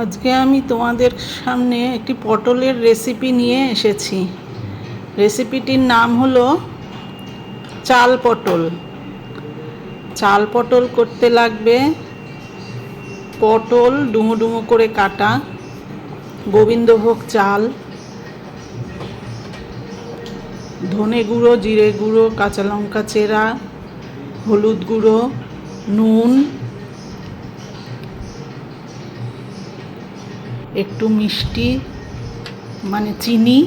আজকে আমি তোমাদের সামনে একটি পটলের রেসিপি নিয়ে এসেছি। রেসিপিটির নাম হলো চাল পটল। চাল পটল করতে লাগবে পটল ডুমো ডুমো করে কাটা, গোবিন্দভোগ চাল, ধনে গুঁড়ো, জিরে গুঁড়ো, কাঁচা লঙ্কা চেরা, হলুদ গুঁড়ো, নুন একটু মিষ্টি মানে চিনি।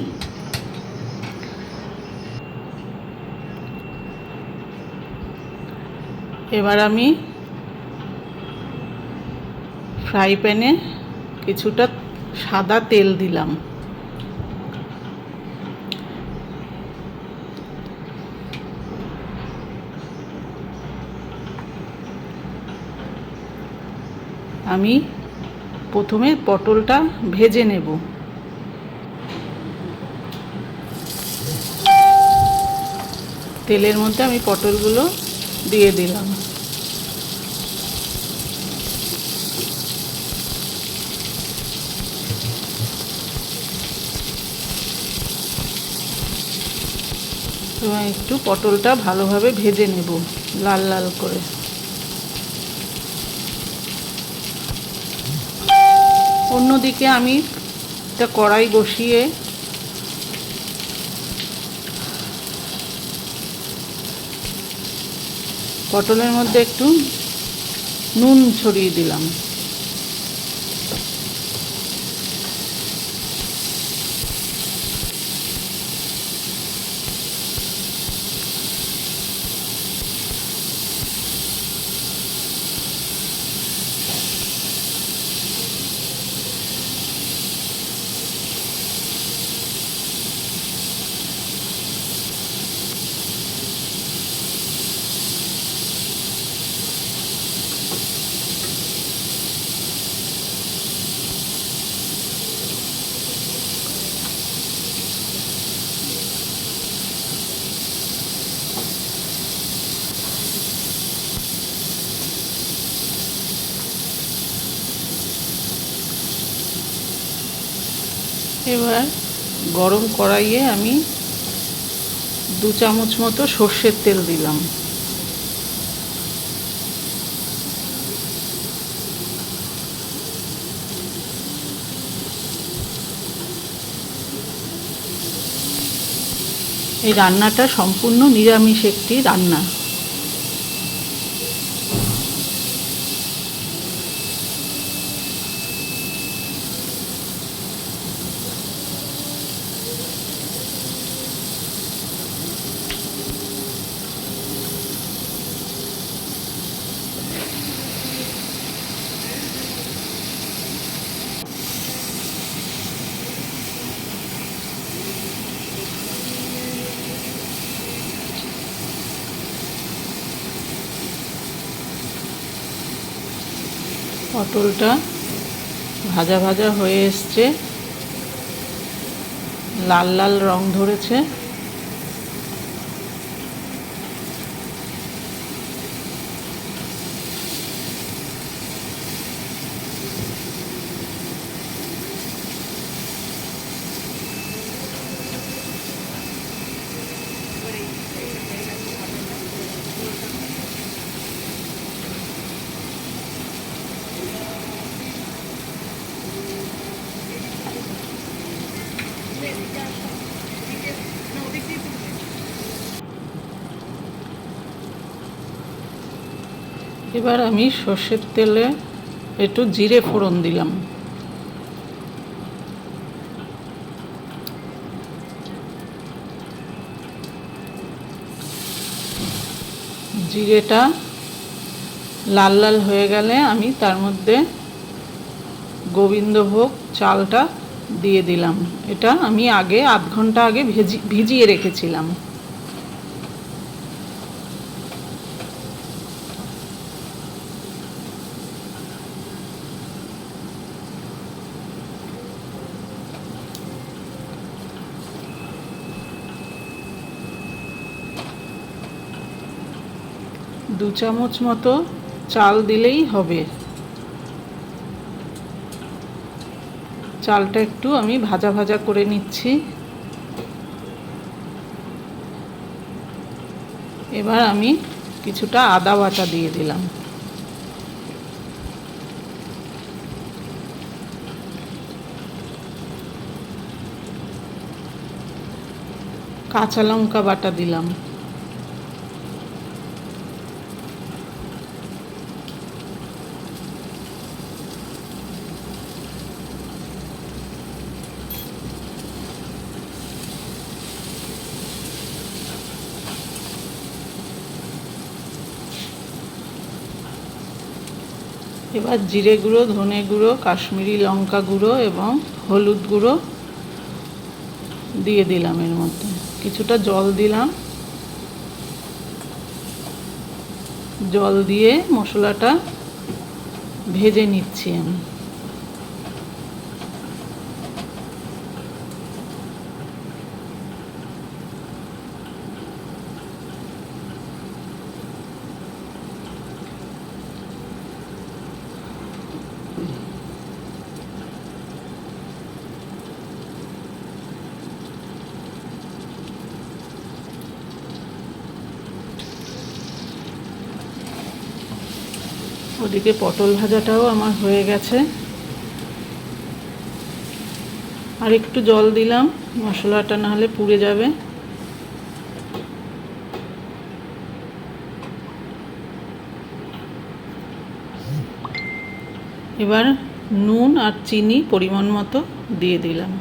এবার আমি ফ্রাই প্যানে কিছুটা সাদা তেল দিলাম। আমি প্রথমে পটলটা ভেজে নেব। তেলের মধ্যে আমি পটলগুলো দিয়ে দিলাম। একটু পটলটা ভালোভাবে ভেজে নেব, লাল লাল করে। অন্যদিকে আমি একটা কড়াই বসিয়ে পটলের মধ্যে একটু নুন ছড়িয়ে দিলাম। এবার গরম কড়াইয়ে আমি দু চামচ মতো সর্ষের তেল দিলাম। এই রান্নাটা সম্পূর্ণ নিরামিষ একটি রান্না। পটলটা ভাজা ভাজা হয়ে এসছে লাল লাল রং ধরেছে। এবার আমি সর্ষের তেলে একটু জিরে ফোড়ন দিলাম। জিরেটা লাল লাল হয়ে গেলে আমি তার মধ্যে গোবিন্দভোগ চালটা দিয়ে দিলাম। এটা আমি আগে আধ ঘণ্টা আগে ভেজি ভিজিয়ে রেখেছিলাম। দু চামচ মতো চাল দিলেই হবে। চালটা একটু আমি ভাজা ভাজা করে নিচ্ছি। এবার আমি কিছুটা আদা বাটা দিয়ে দিলাম। কাঁচা লঙ্কা বাটা দিলাম। এবার জিরে গুঁড়ো, ধনে গুঁড়ো, কাশ্মীরি লঙ্কা গুঁড়ো এবং হলুদ গুঁড়ো দিয়ে দিলাম এর মধ্যে। কিছুটা জল দিলাম। জল দিয়ে মশলাটা ভেজে নিচ্ছি আমি। ওদিকে পটল ভাজাটাও আমার হয়ে গেছে। আর একটু জল দিলাম, মশলাটা না হলে পুড়ে যাবে। এবার নুন আর চিনি পরিমাণ মতো দিয়ে দিলাম।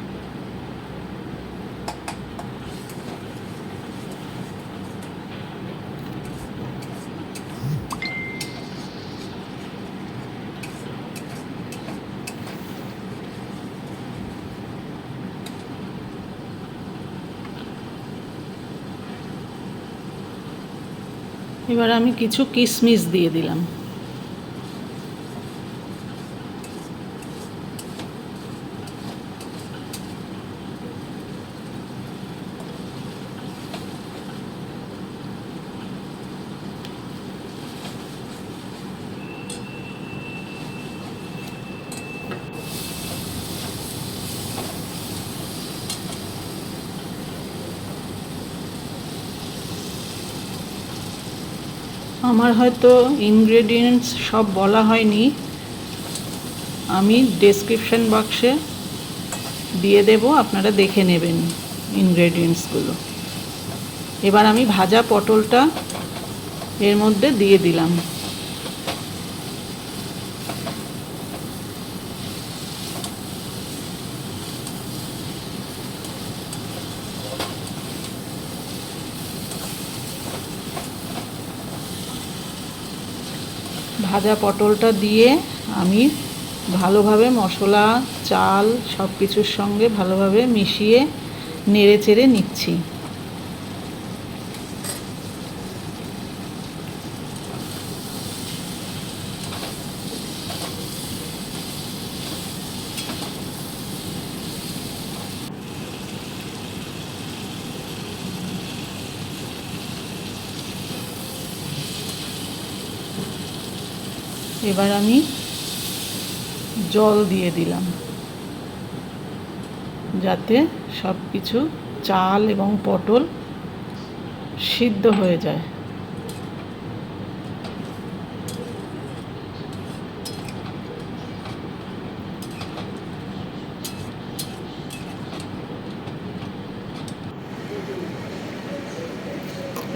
এবার আমি কিছু কিশমিশ দিয়ে দিলাম। আমার হয়তো ইনগ্রেডিয়েন্টস সব বলা হয়নি। আমি ডেসক্রিপশন বক্সে দিয়ে দেব, আপনারা দেখে নেবেন ইনগ্রেডিয়েন্টসগুলো এবার আমি ভাজা পটলটা এর মধ্যে দিয়ে দিলাম। ভাজা পটলটা দিয়ে আমি ভালোভাবে মশলা, চাল সব কিছুর সঙ্গে ভালোভাবে মিশিয়ে নেড়ে চেড়ে নিচ্ছি। এবার আমি জল দিয়ে দিলাম। যাতে সব কিছু চাল এবং পটল সিদ্ধ হয়ে যায়।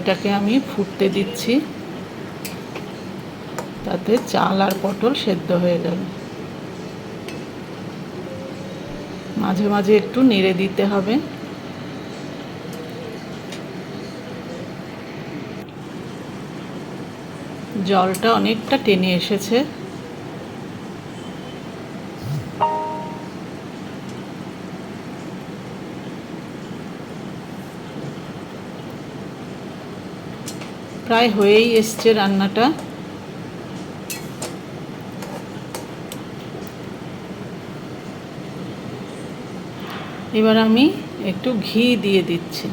এটাকে আমি ফুটতে দিচ্ছি। তাতে চাল আর পটল সেদ্ধ হয়ে যাবে। মাঝে মাঝে একটু নেড়ে দিতে হবে। জলটা অনেকটা টেনে এসেছে। প্রায় হয়েই এসছে রান্নাটা। এবার আমি একটু ঘি দিয়ে দিচ্ছি।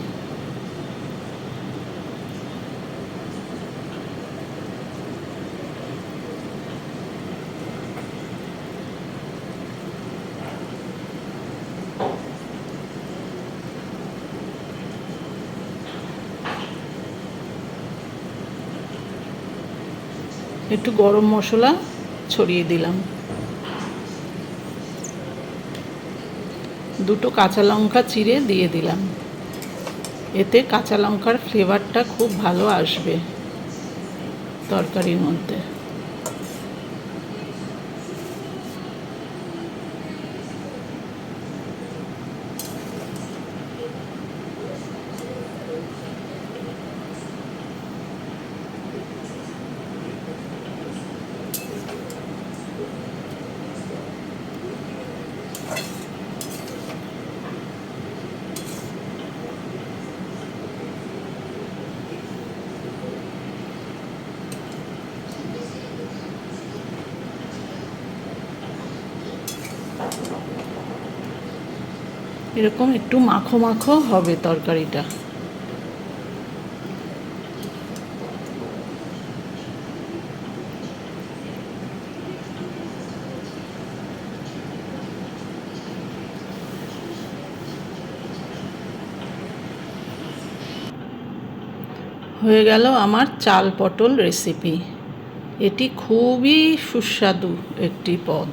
একটু গরম মশলা ছড়িয়ে দিলাম। দুটো কাঁচা লঙ্কা চিড়ে দিয়ে দিলাম। এতে কাঁচা লঙ্কার ফ্লেভারটা খুব ভালো আসবে তরকারির মধ্যে। এরকম একটু মাখো মাখো হবে তরকারিটা। হয়ে গেল আমার চাল পটল রেসিপি এটি খুবই সুস্বাদু একটি পদ।